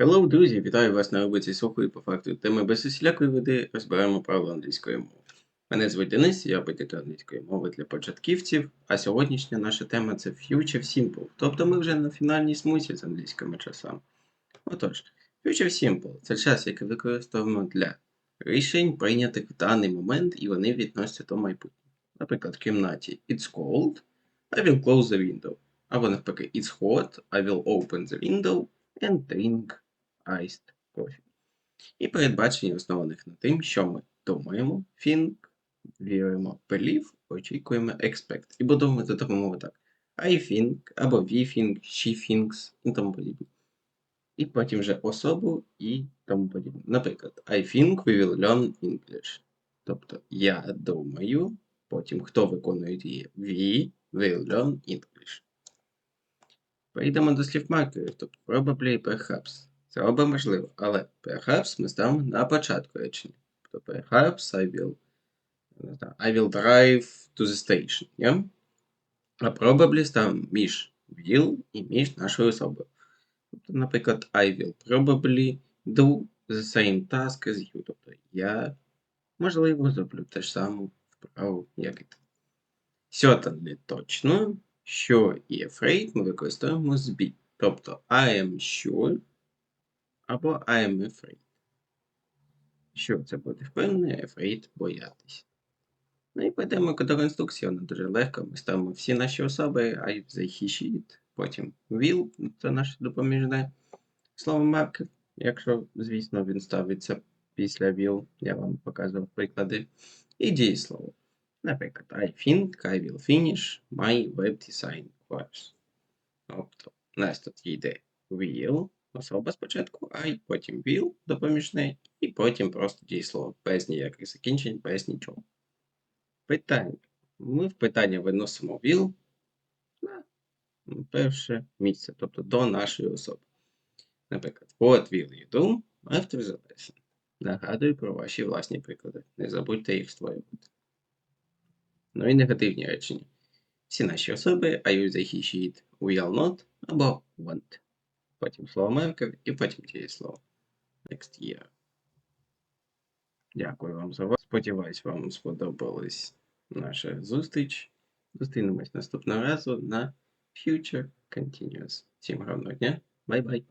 Hello, друзі! Вітаю вас на роботі слуху по факту теми без усілякої води розберемо правила англійської мови. Мене звуть Денис, я обидітор англійської мови для початківців, а сьогоднішня наша тема це Future Simple, тобто ми вже на фінальній смузі з англійськими часами. Отож, Future Simple це час, який використовуємо для рішень, прийнятих в даний момент, і вони відносяться до майбутнього. Наприклад, в кімнаті It's cold, I will close the window. Або навпаки, It's hot, I will open the window and drink iced coffee. І передбачення основаних на тим, що ми думаємо, think, віримо, believe, очікуємо, expect. І будемо за допомогою так. I think, або we think, she thinks і тому подібне. І потім вже особу і тому подібне. Наприклад, I think we will learn English. Тобто я думаю, потім хто виконує дії? We will learn English. Перейдемо до слів маркерів, тобто probably perhaps. Це оба можливо, але perhaps ми ставимо на початку речення. Тобто perhaps I will, I will drive to the station. Yeah? А probably ставимо між will і між нашою особою. Тобто, наприклад, I will probably do the same task as you. Тобто я, можливо, зроблю те ж саме вправу, як і ти. Certainly точно, що і afraid ми використовуємо з be. Тобто I am sure або I am afraid. Що це буде впевнений, afraid боятись. Ну і перейдемо до конструкції, вона дуже легко. Ми ставимо всі наші особи, I, they, he, she, it. Потім will, це наше допоміжне слово маркер. Якщо, звісно, він ставиться після will, я вам показував приклади. І дієслово. Наприклад, I think I will finish my web design course. Тобто, у нас тут йде will, особа спочатку, I, потім will, допоміжне, і потім просто дієслово, без ніяких закінчень, без нічого. Питання. Ми в питання виносимо will на перше місце, тобто до нашої особи. Наприклад, what will you do after the lesson? Нагадую про ваші власні приклади. Не забудьте їх створювати. Ну і негативні речення. Всі наші особи I use he, she, it, will not або want. Потім слово маркер і потім дієслово. Next year. Дякую вам за увагу. Сподіваюсь, вам сподобалась наша зустріч. Зустрінемось наступного разу на Future Continuous. Всім гарного дня. Бай-бай.